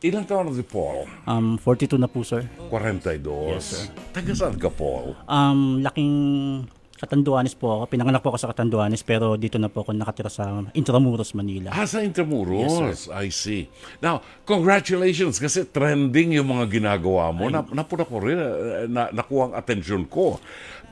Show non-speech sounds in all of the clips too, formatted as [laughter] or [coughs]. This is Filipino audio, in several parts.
Ilang taon na si Paul? Um, 42 na po, sir. 42. sir. Taga saan ka, Paul? Um, laking Katanduanes po ako. Pinanganak po ako sa Katanduanes pero dito na po ako nakatira sa Intramuros, Manila. Ah, sa Intramuros. I see. Now, congratulations kasi trending yung mga ginagawa mo. Na, napuna ko rin, eh, na, nakuha ang atensyon ko.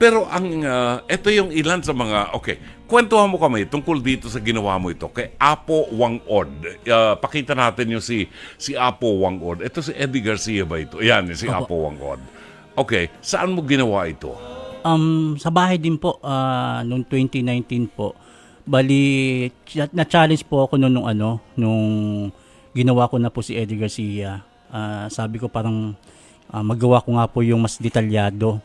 Pero ang, ah, ito yung ilan sa mga, okay, kwentuhan mo kami tungkol dito sa ginawa mo ito kay Apo Wangod. Ah, pakita natin yung si, si Apo Wangod. Ito si Eddie Garcia ba ito? Yan, si Apo Wangod. Okay, saan mo ginawa ito? Um, sa bahay din po, ah, noong 2019 po, bali, na-challenge po ako noon nung ano, nung ginawa ko na po si Eddie Garcia. Ah, sabi ko parang ah, magawa ko nga po yung mas detalyado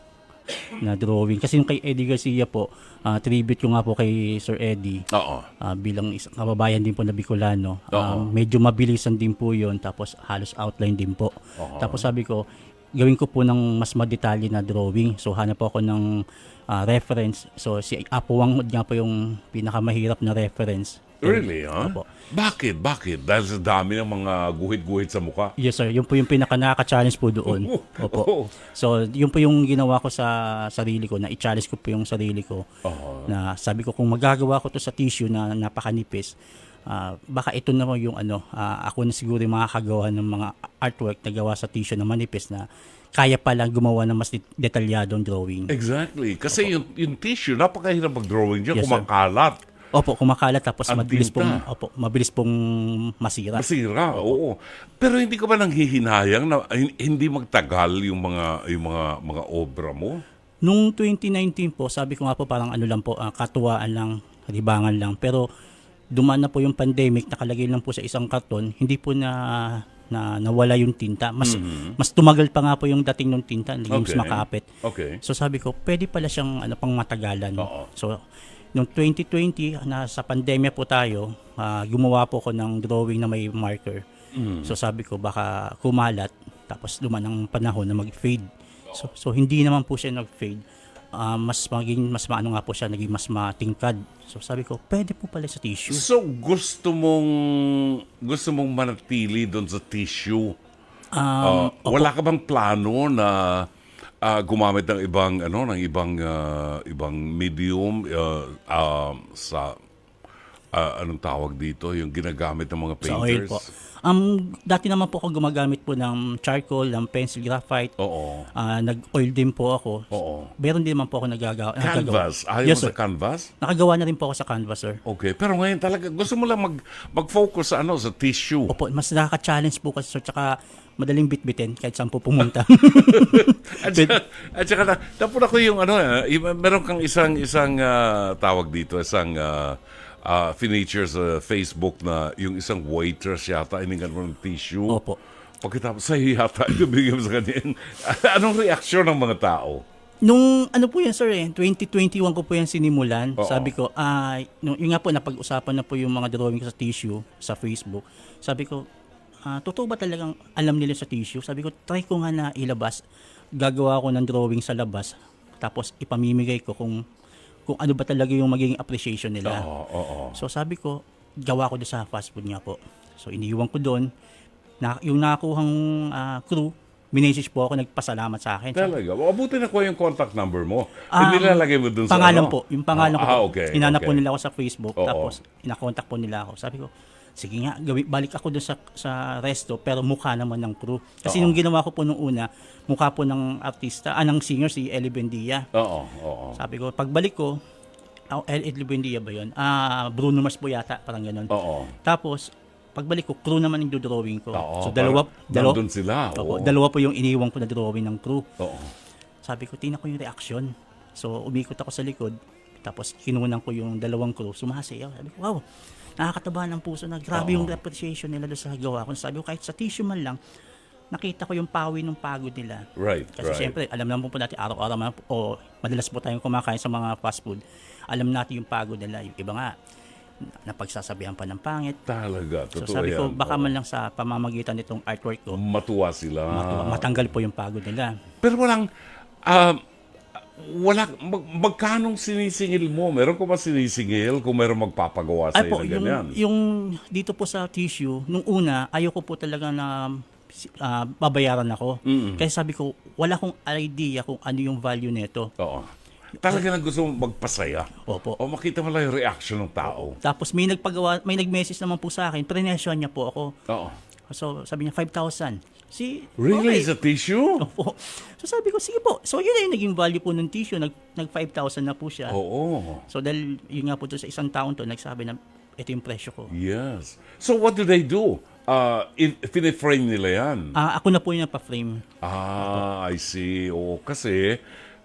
na drawing. Kasi yung kay Eddie Garcia po, ah, tribute ko nga po kay Sir Eddie. Oo. Ah, bilang isang kababayan din po na Bicolano. Oo. Ah, medyo mabilisan din po yon tapos halos outline din po. Tapos sabi ko, gawin ko po ng mas madetalye na drawing. So hanap po ako ng ah, reference. So si Apo Wangod nga po yung pinakamahirap na reference. Really, ha? Opo. Bakit? Bakit? Dahil sa dami ng mga guhit-guhit sa mukha? Yes sir, yun po yung pinaka nakaka-challenge po doon. [laughs] Opo. Oo. So yun po yung ginawa ko sa sarili ko, na i-challenge ko po yung sarili ko. Oo. na sabi ko kung magagawa ko to sa tissue na napakanipis, ah, baka ito na mo yung ano, ah, ako na siguro yung makakagawa ng mga artwork na gawa sa tissue na manipis na kaya palang gumawa ng mas det- detalyadong drawing. Exactly. Kasi yung, yung tissue, napakahirap mag-drawing dyan, Yes, sir. kumakalat. Opo, kumakalat tapos Ang mabilis tinta. pong opo, mabilis pong masira. Masira, oo. Pero hindi ka ba nanghihinayang na hin- hindi magtagal yung mga yung mga mga obra mo? Nung 2019 po, sabi ko nga po parang ano lang po, ah, katuwaan lang, libangan lang. Pero dumaan na po yung pandemic, nakalagay lang po sa isang karton, hindi po na na nawala yung tinta. Mas mas tumagal pa nga po yung dating ng tinta, hindi mas Mm-hmm. Okay. makapit. Okay. So sabi ko, pwede pala siyang ano pang matagalan. Oo. So noong 2020 na sa pandemya po tayo, ah, gumawa po ako ng drawing na may marker. Mm. So sabi ko baka kumalat tapos duman ang panahon na mag-fade. So, so hindi naman po siya nag-fade. Ah, mas maging mas maano nga po siya naging mas matingkad. So sabi ko, pwede po pala sa tissue. So gusto mong gusto mong manatili doon sa tissue. Um, Ah, wala ka bang plano na ah, gumamit ng ibang ano ng ibang ah, ibang medium ah, ah, sa ah, anong tawag dito yung ginagamit ng mga sa oil painters? po. Um, dati naman po ako gumagamit po ng charcoal, ng pencil graphite. Oo. Ah, nag-oil din po ako. Oo. Meron din naman po ako nagagawa. Canvas. Ayaw Yes, mo sir. sa canvas? Nakagawa na rin po ako sa canvas, sir. Okay, pero ngayon talaga gusto mo lang mag mag-focus sa ano sa tissue. Opo, mas nakaka-challenge po kasi, sir. Tsaka madaling bitbitin kahit saan po pumunta. [laughs] At saka, at saka na, napuna ko yung ano, eh, meron kang isang isang ah, tawag dito, isang uh, feature sa Facebook na yung isang waitress yata iningan mo ng tissue. Opo. Pagkatapos sa'yo yata, ibigay mo sa kanya. [laughs] Anong reaksyon ng mga tao? Nung ano po yan sir eh, 2021 ko po yan sinimulan. Oo. Sabi ko, ah, nung, yung nga po napag-usapan na po yung mga drawing ko sa tissue sa Facebook. Sabi ko, ah, totoo ba talagang alam nila sa tissue? Sabi ko, try ko nga na ilabas. Gagawa ko ng drawing sa labas. Tapos ipamimigay ko kung kung ano ba talaga yung magiging appreciation nila. Oo, oo. So sabi ko, gawa ko doon sa fast food nga po. So iniwan ko doon. Na, yung nakakuhang ah, crew, minessage po ako, nagpasalamat sa akin. Talaga. Abuti na ko yung contact number mo. Um, nilalagay mo dun sa pangalan ano? po, yung pangalan ko. Ah, okay. Hinanap okay. po nila ako sa Facebook, Oo. tapos inakontak po nila ako. Sabi ko, sige nga, gawin, balik ako doon sa, sa resto, pero mukha naman ng crew. Kasi Oo. nung ginawa ko po nung una, mukha po ng artista, ah, ng singer, si Ellie Bendia. Oo, oo. Sabi ko, pagbalik ko, oh, Ellie Bendia ba yun? Ah, Bruno Mars po yata, parang ganun. Oo. Tapos, pagbalik ko, crew naman yung drawing ko. Oo, so, dalawa, dalawa, nandun sila. Oo. dalawa po yung iniwan ko na drawing ng crew. Oo. Sabi ko, tingnan ko yung reaction. So, umikot ako sa likod. Tapos, kinunan ko yung dalawang crew. Sumasayaw. Sabi ko, wow, nakakataba ng puso na grabe yung appreciation nila doon sa gawa ko. Sabi ko, kahit sa tissue man lang, nakita ko yung pawi ng pagod nila. Right, Kasi right. siyempre, alam naman po natin, araw-araw man, o madalas po tayong kumakain sa mga fast food, alam natin yung pagod nila. Yung iba nga, napagsasabihan pa ng pangit. Talaga, So totoo sabi ko, yan. baka Oo. man lang sa pamamagitan nitong artwork ko, Matuwa sila. matanggal po yung pagod nila. Pero walang, ah, wala, mag, magkanong sinisingil mo? Meron ko ba sinisingil kung meron magpapagawa sa Ay po, ng yung, ganyan? yung dito po sa tissue, nung una, ayoko po talaga na ah, babayaran ako. Kaya sabi ko, wala akong idea kung ano yung value nito. Oo. Talaga na gusto mong magpasaya. Opo. O makita mo lang yung reaction ng tao. Tapos may nagpagawa, may nag-message naman po sa akin, prenesyon niya po ako. Oo. So sabi niya 5,000. Si Really? okay. Sa tissue? [laughs] Opo. So sabi ko, sige po. So yun na yung naging value po ng tissue. Nag, nag 5,000 na po siya. Oo. So dahil yun nga po doon sa isang taon to, nagsabi na ito yung presyo ko. Yes. So what do they do? Uh, in, frame nila yan. Ah, ako na po yung napa-frame. Ah, I see. Oo, kasi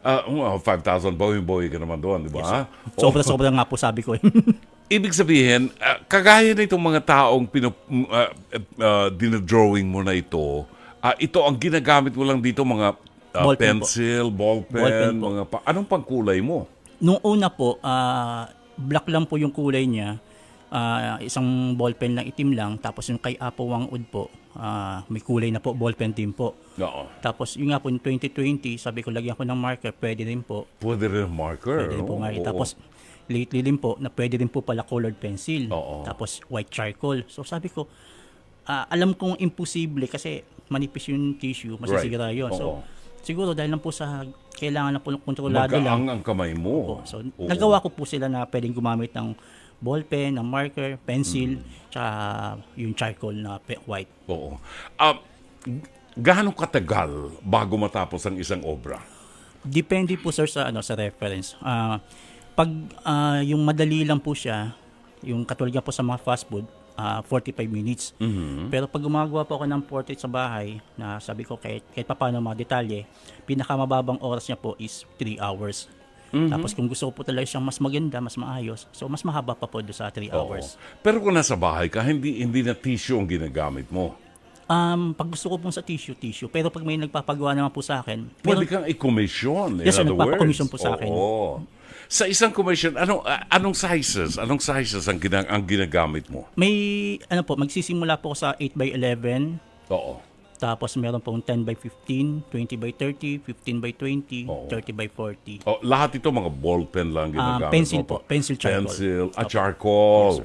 uh, well, 5,000 boy-boy ka naman doon, di ba? Oo. Sobra-sobra nga po sabi ko. [laughs] Ibig sabihin, ah, kagaya na itong mga taong pinup, uh, uh, dinadrawing mo na ito, ah, ito ang ginagamit mo lang dito mga ah, Ballpen po. pencil, ballpen, Ballpen po. mga pa, anong pangkulay mo? Nung una po, ah, black lang po yung kulay niya. Ah, isang ballpen lang, itim lang. Tapos yung kay Apo Wang Ud po, ah, may kulay na po, ballpen din po. Oo. Tapos yung nga po, yung 2020, sabi ko lagyan ko ng marker, pwede rin po. Pwede rin marker. Pwede rin po oo, nga. oo. Tapos lately din po, na pwede rin po pala colored pencil. Oo. Tapos white charcoal. So sabi ko, ah, alam kong imposible kasi manipis yung tissue, masisira Right. yun. So Oo. siguro dahil lang po sa kailangan na po ng kontrolado lang. Magaang ang kamay mo. Po. So, Oo. nagawa ko po sila na pwedeng gumamit ng ballpen, ng marker, pencil, Mm. tsaka yung charcoal na white. Oo. Um, gaano katagal bago matapos ang isang obra? Depende po sir sa ano sa reference. Ah, pag ah, yung madali lang po siya, yung katulad nga po sa mga fast food, ah, 45 minutes. Pero pag gumagawa po ako ng portrait sa bahay, na sabi ko kahit, kahit pa paano mga detalye, pinakamababang oras niya po is 3 hours. Tapos kung gusto ko po talaga siyang mas maganda, mas maayos, so mas mahaba pa po do sa 3 Oo. hours. Pero kung nasa bahay ka, hindi hindi na tissue ang ginagamit mo. Um, pag gusto ko pong sa tissue, tissue. Pero pag may nagpapagawa naman po sa akin, Pwede meron- kang i-commission. In Yes, other nagpapakomisyon words. po sa akin. Oo. Sa isang commission, anong, ah, anong sizes? Anong sizes ang, gina- ang ginagamit mo? may, ano po, magsisimula po sa 8 by 11 Oo. Tapos meron pong 10 by 15, 20 by 30, 15 by 20, Oo. 30 by 40. Oh, lahat ito mga ballpen lang ginagamit Ah, pencil mo. po. Pencil charcoal. Pencil, ah, charcoal.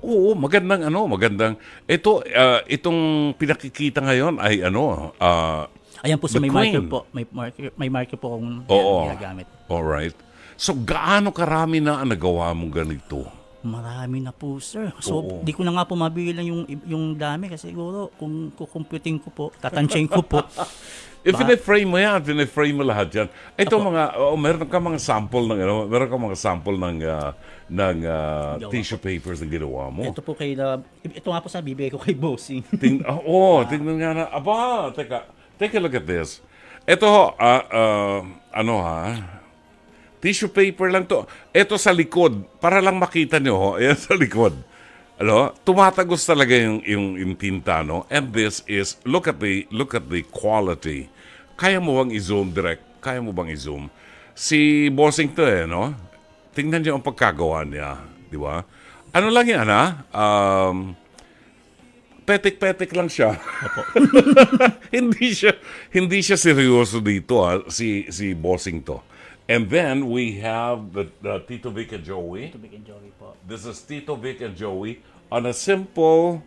Oo, magandang ano, magandang. Ito, ah, itong pinakikita ngayon ay ano, ah, Ayan po sa The may marker Queen. po. May marker, may marker po akong Oo. ginagamit. alright. So, gaano karami na ang nagawa mong ganito? Marami na po, sir. So, Oo. di ko na nga po mabilang yung, yung dami kasi siguro kung kukumputing ko po, tatansyain ko po. [laughs] If frame mo yan, frame mo lahat yan. Ito mga, oh, meron ka mga sample ng, ano, meron ka mga sample ng, ah, ng ah, Gawa tissue papers na ginawa mo. Ito po kay na, ito nga po sa bibigay ko kay Bossing. [laughs] Ting, oh, oh, tingnan nga na. Aba, teka. Take a look at this. Ito, ho, ah, ah, ano ha? Tissue paper lang to. Ito sa likod. Para lang makita nyo, ho. Ayan [laughs] sa likod. Ano? Tumatagos talaga yung, yung, yung tinta, no? And this is, look at the, look at the quality. Kaya mo bang i-zoom direct? Kaya mo bang i-zoom? Si Bossing to eh, no? Tingnan niyo ang pagkagawa niya. Di ba? Ano lang yan, ha? Um, petik-petik lang siya. [laughs] hindi siya hindi siya seryoso dito ah, si si bossing to. And then we have the, the Tito Vic and Joey. Big Joey po. This is Tito Vic and Joey on a simple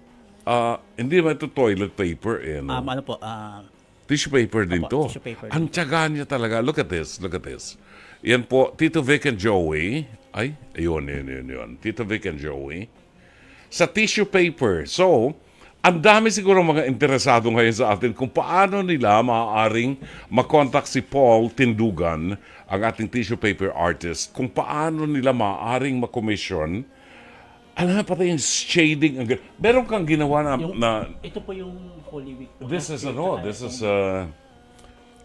uh, hindi naman ito toilet paper eh, no? Um, ano po, ah, Tissue paper din to. tissue paper Ang tiyaga niya talaga. Look at this. Look at this. Yan po, Tito Vic and Joey. Ay, ayun, yun, yun, yun. Tito Vic and Joey. Sa tissue paper. So, ang dami siguro mga interesado ngayon sa atin kung paano nila maaaring makontak si Paul Tindugan, ang ating tissue paper artist, kung paano nila maaaring makomisyon alam na pati yung shading. Ang, meron kang ginawa na, Yung- na ito po yung Holy Week po. This is ano, this is uh,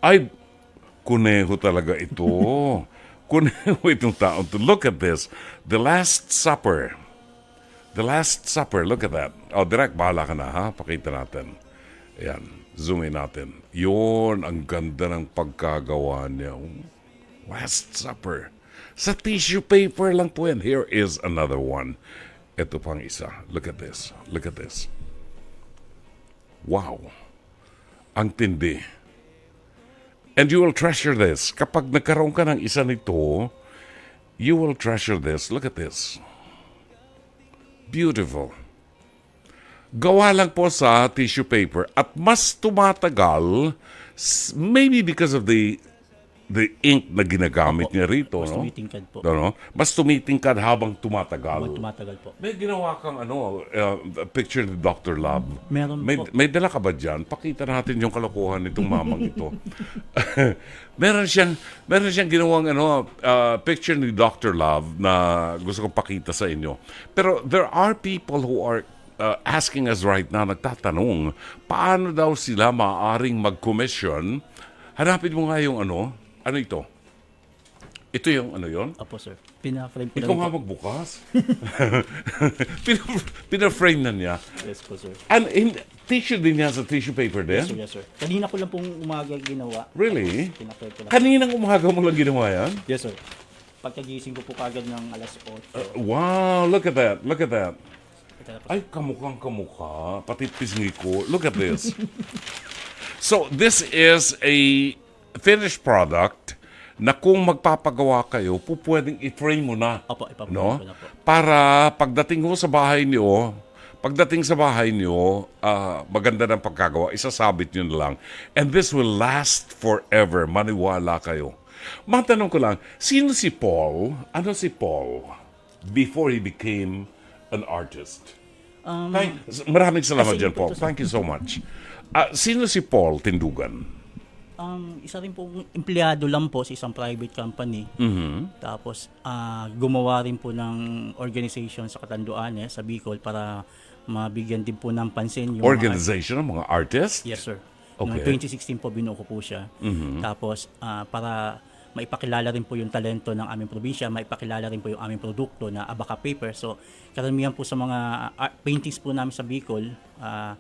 ay kuneho talaga ito. [laughs] kuneho itong taon to. Look at this. The Last Supper. The Last Supper. Look at that. Oh, direct, bahala ka na ha. Pakita natin. Ayan. Zoom in natin. Yun, ang ganda ng pagkagawa niya. Last Supper. Sa tissue paper lang po yan. Here is another one. Ito pang isa. Look at this. Look at this. Wow. Ang tindi. And you will treasure this. Kapag nagkaroon ka ng isa nito, you will treasure this. Look at this. Beautiful. gawa lang po sa tissue paper at mas tumatagal maybe because of the the ink na ginagamit niya rito, Mas no? tumitingkad po. Ano? Mas tumitingkad habang tumatagal. Habang tumatagal po. May ginawa kang ano, uh, picture ni Dr. Love. Meron may, po. May dala ka ba dyan? Pakita natin yung kalokohan nitong mamang ito. [laughs] [laughs] meron siyang meron siyang ginawang ano uh, picture ni Dr. Love na gusto kong pakita sa inyo. Pero there are people who are uh, asking us right now, nagtatanong, paano daw sila maaaring mag-commission? Hanapin mo nga yung ano, ano ito? Ito yung ano yon? Opo, sir. Pina-frame ko Ikaw lang nga po. magbukas. [laughs] Pina- Pina-frame na niya. Yes po, sir. And in, tissue din yan sa tissue paper Yes, sir, din? yes, sir. Kanina ko lang pong umaga ginawa. Really? Pina-frame ko lang. Kaninang umaga mo lang ginawa yan? Yes, sir. Pagkagising ko po kagad ng alas 8. Wow, look at that. Look at that. Ay, kamukhang kamukha. Pati pisngi ko. Look at this. [laughs] so, this is a finished product na kung magpapagawa kayo, po pwedeng i-frame mo na. Opo, ipapagawa no? ko na po. Para pagdating mo sa bahay niyo, pagdating sa bahay niyo, ah, maganda ng pagkagawa, isasabit niyo na lang. And this will last forever. Maniwala kayo. Matanong ko lang, sino si Paul? Ano si Paul before he became an artist? Thank, maraming salamat dyan, Paul. Thank you so much. Ah, sino si Paul Tindugan? Um, isa rin pong empleyado lang po sa isang private company. Mhm. Tapos ah, gumawa rin po ng organization sa Katanduanes, sa Bicol para mabigyan din po ng pansin yung mga- Organization ng mga artists? Yes, sir. Okay. Noong 2016 po binuo ko po siya. Tapos ah, para maipakilala rin po yung talento ng aming probinsya, maipakilala rin po yung aming produkto na Abaca Paper. So, karamihan po sa mga art paintings po namin sa Bicol, y-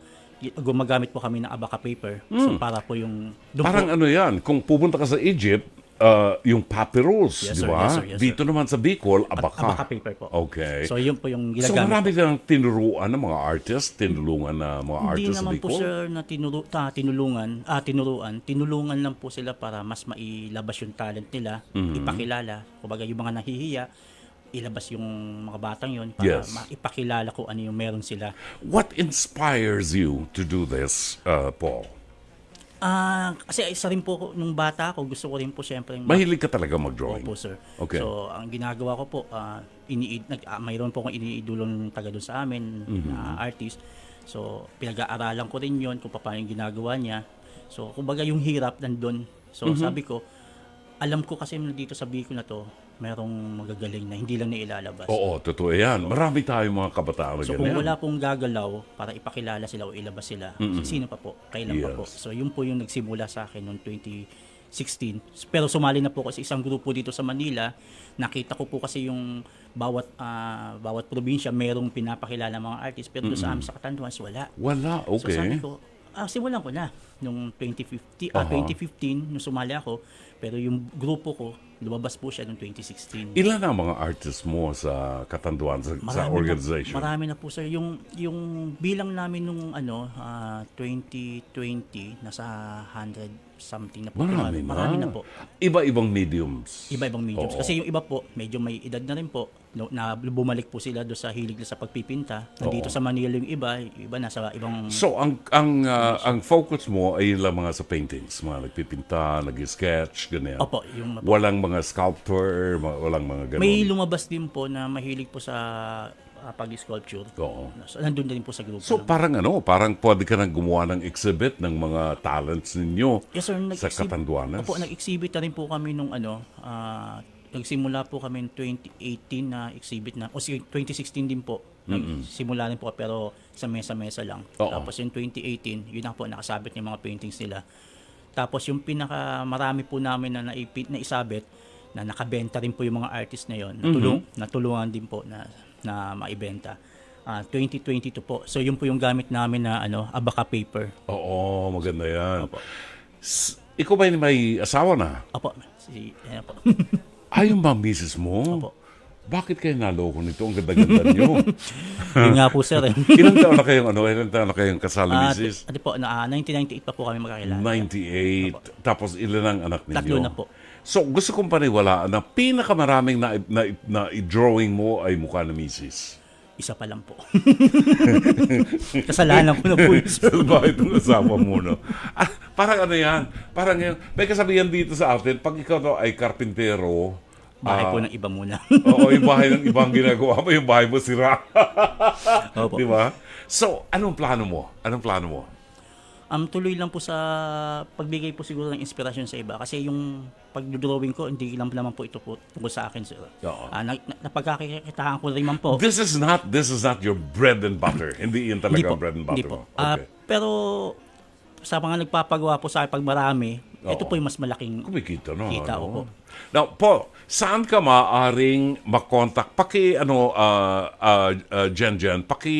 gumagamit po kami ng Abaca Paper. So, para po yung... Parang po, ano yan, kung pupunta ka sa Egypt, uh, yung papyrus, Yes, di sir. ba? Yes, sir. Yes, sir. Dito naman sa Bicol, abaka. Abaca Paper po. Okay. So, yun po yung So, ginagamit. marami kang tinuruan ng mga artists, tinulungan na mga Hindi artists sa naman po Bicol? sir na tinuru ta, tinulungan, ah, tinuruan. Tinulungan lang po sila para mas mailabas yung talent nila, Mm-hmm. ipakilala. Kumbaga yung mga nahihiya, ilabas yung mga batang yon para Yes. maipakilala kung ano yung meron sila. What inspires you to do this, uh, Paul? Ah, kasi isa rin po ko- nung bata ako, gusto ko rin po syempre yung Mahilig ka talaga mag-drawing? Opo, sir. Okay. So, ang ginagawa ko po, ah, ini nag, ah, mayroon po akong iniidulong taga doon sa amin Mm-hmm. na artist. So, pinag-aaralan ko rin yon kung paano yung ginagawa niya. So, kumbaga yung hirap nandun. So, Mm-hmm. sabi ko, alam ko kasi dito sa Bicol na to, merong magagaling na hindi lang nailalabas. Oo, totoo yan. Marami tayong mga kabataan na So kung ganyan. wala pong gagalaw para ipakilala sila o ilabas sila, sino pa po? Kailan pa po? So yun po yung nagsimula sa akin noong 2016. Pero sumali na po kasi isang grupo dito sa Manila. Nakita ko po kasi yung bawat ah, bawat probinsya merong pinapakilala mga artist pero doon sa amin sa Catanduanes wala. Wala, So sabi okay. ko, ah, simulan ko na nung 2015, ah, Aha. 2015 nung sumali ako. Pero yung grupo ko, lumabas po siya noong 2016. Ilan ang mga artists mo sa Katanduan, sa, sa organization? Na, marami na po sir. Yung yung bilang namin nung ano ah, 2020 nasa 100 something na po. Marami na. Marami na po. Iba-ibang mediums. Iba-ibang mediums. Oo. Kasi yung iba po, medyo may edad na rin po. No, na bumalik po sila doon sa hilig sa pagpipinta. Nandito Oo. sa Manila yung iba, yung iba nasa ibang So ang ang uh, ang focus mo ay yun lang mga sa paintings, mga nagpipinta, nag-sketch, ganyan. Opo, yung Walang mga sculptor, mga, walang mga ganun. may lumabas din po na mahilig po sa ah, pag-sculpture. Oo. So, nandun din po sa grupo. So parang ano, parang pwede ka nang gumawa ng exhibit ng mga talents ninyo Yes, sir. sa Catanduanes. Opo, nag-exhibit na rin po kami nung ano, ah, nagsimula po kami ng 2018 na exhibit na, o si 2016 din po. Nagsimula rin po pero sa mesa-mesa lang. Oo. Tapos yung 2018, yun na po nakasabit yung mga paintings nila. Tapos yung pinaka marami po namin na naipit na isabit na nakabenta rin po yung mga artist na yon. Natulong, natulungan din po na na maibenta. Ah, 2022 po. So yun po yung gamit namin na ano, Abaca paper. Oo, maganda yan. Opo. S- ikaw ba may asawa na? Opo, si ayan po. [laughs] Ay, yung ba misis mo? Opo. Bakit kayo naloko nito? Ang ganda-ganda nyo. [laughs] Yun nga po sir. eh. [laughs] ilang taon na kayong ano? Ilang taon na kayong kasal ni Ah, misis? Ano po, na, ah, 1998 pa po kami magkakilala. 98. Tapos ilan ang anak ninyo? Tatlo na po. So, gusto kong paniwalaan na pinakamaraming na, na, na, drawing mo ay mukha ng misis. Isa pa lang po. [laughs] Kasalanan ko na po. [laughs] Bakit ang asawa mo, no? Ah, parang ano yan? Parang yan. May kasabihan dito sa atin, pag ikaw to ay karpintero, Bahay ah, po ng iba muna. [laughs] Oo, yung bahay ng ibang ginagawa mo, yung bahay mo sira. Opo. Di ba? So, anong plano mo? Anong plano mo? Um, tuloy lang po sa pagbigay po siguro ng inspirasyon sa iba. Kasi yung pag-drawing ko, hindi lang naman po ito po tungkol sa akin, sir. Oo. Ah, na, na, napagkakitaan ko rin man po. This is not this is not your bread and butter. [coughs] Hindi yun talaga Hindi bread and Hindi butter po. mo. Ah, Okay. pero sa mga nagpapagawa po sa akin pag marami, ito Oo. po yung mas malaking Kumikita, no? Kita, ano? opo. Now, Paul, saan ka maaaring makontak? Paki, ano, uh, uh, uh, Jen Jen, paki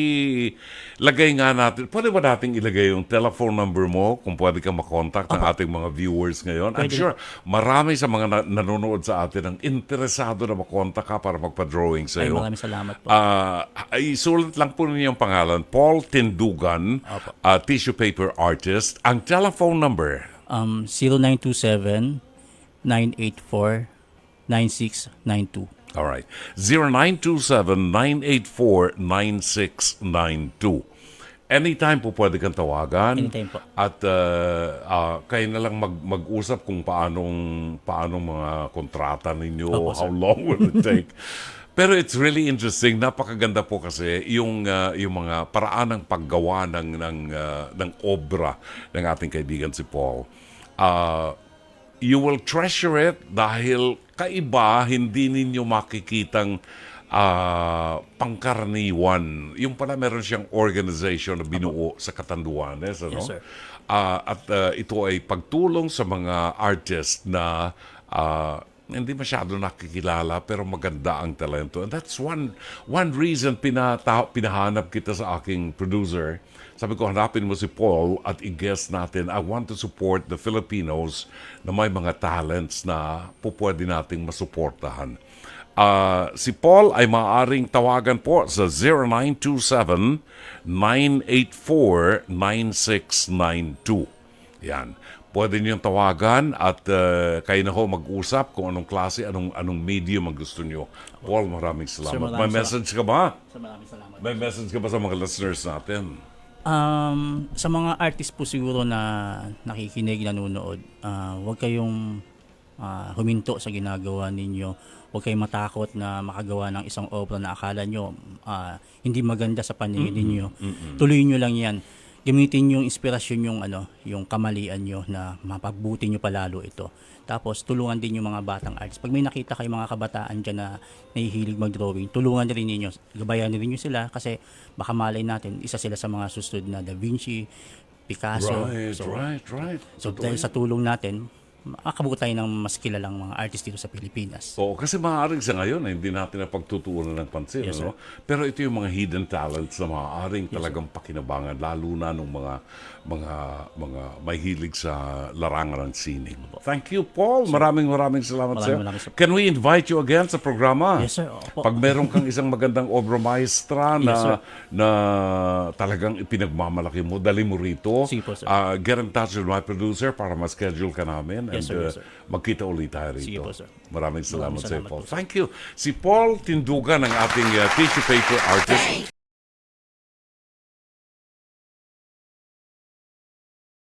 lagay nga natin, pwede ba nating ilagay yung telephone number mo kung pwede ka makontak ng ating mga viewers ngayon? I'm Pwede. sure marami sa mga na- nanonood sa atin ang interesado na makontak ka para magpa-drawing sa Ay, iyo. maraming salamat po. Ah, ay isulat lang po ninyo ang pangalan, Paul Tindugan, Opo. ah, tissue paper artist. Ang telephone number, Um, 0927-984-9692. alright, 0927-984-9692. Anytime po pwede kang tawagan. Anytime po. At ah, ah, kayo na lang mag, mag-usap kung paanong, paanong mga kontrata ninyo, Opo, how long will it take. [laughs] Pero it's really interesting. Napakaganda po kasi yung ah, yung mga paraan ng paggawa ng ng ah, ng obra ng ating kaibigan si Paul. Ah, you will treasure it dahil kaiba hindi ninyo makikitang ah, pangkaraniwan. Yung pala meron siyang organization na binuo sa Katanduanes. Ano? Yes, sir. Ah, at ah, ito ay pagtulong sa mga artist na ah, hindi masyado nakikilala pero maganda ang talento. And that's one one reason pinata, pinahanap kita sa aking producer. Sabi ko, hanapin mo si Paul at i-guest natin. I want to support the Filipinos na may mga talents na po pwede nating masuportahan. Ah, si Paul ay maaaring tawagan po sa 0927-984-9692. Yan. Pwede niyong tawagan at ah, kayo na ho mag-usap kung anong klase, anong, anong medium ang gusto niyo. Paul, maraming salamat. maraming May message ka ba? So, maraming salamat. May message ka ba sa mga listeners natin? Um, sa mga artist po siguro na nakikinig, nanonood, ah, huwag kayong ah, huminto sa ginagawa ninyo. Huwag kayong matakot na makagawa ng isang obra na akala nyo ah, hindi maganda sa paningin ninyo. Tuloy nyo lang yan. Gamitin yung inspirasyon yung ano, yung kamalian nyo na mapagbuti nyo palalo ito. Tapos tulungan din yung mga batang artists. Pag may nakita kayong mga kabataan dyan na nahihilig mag-drawing, tulungan rin ninyo. Gabayan rin nyo sila kasi baka malay natin, isa sila sa mga susunod na Da Vinci, Picasso. right, so, right, right. so dahil sa tulong natin, makakabuo tayo ng mas kilalang mga artist dito sa Pilipinas. Oo, kasi maaaring sa ngayon eh, hindi natin napagtutuunan ng pansin. Yes, ano? Pero ito yung mga hidden talents na maaaring talagang pakinabangan, lalo na ng mga mga mga may hilig sa larangan ng sining. Thank you, Paul. Maraming maraming salamat Maraming sir. maraming salamat. Can we invite you again sa programa? Yes, sir. Opo. Pag meron kang isang magandang obra maestra na Yes, sir. na talagang ipinagmamalaki mo, dali mo rito. Sige po, sir. Ah, get in touch with my producer para ma-schedule ka namin. Yes, sir, and, yes, uh, sir. magkita ulit tayo rito. Sige po, sir. Maraming salamat Maraming sa iyo, salamat Paul. po, sir. Thank you. Si Paul Tindugan, ang ating uh, tissue paper artist.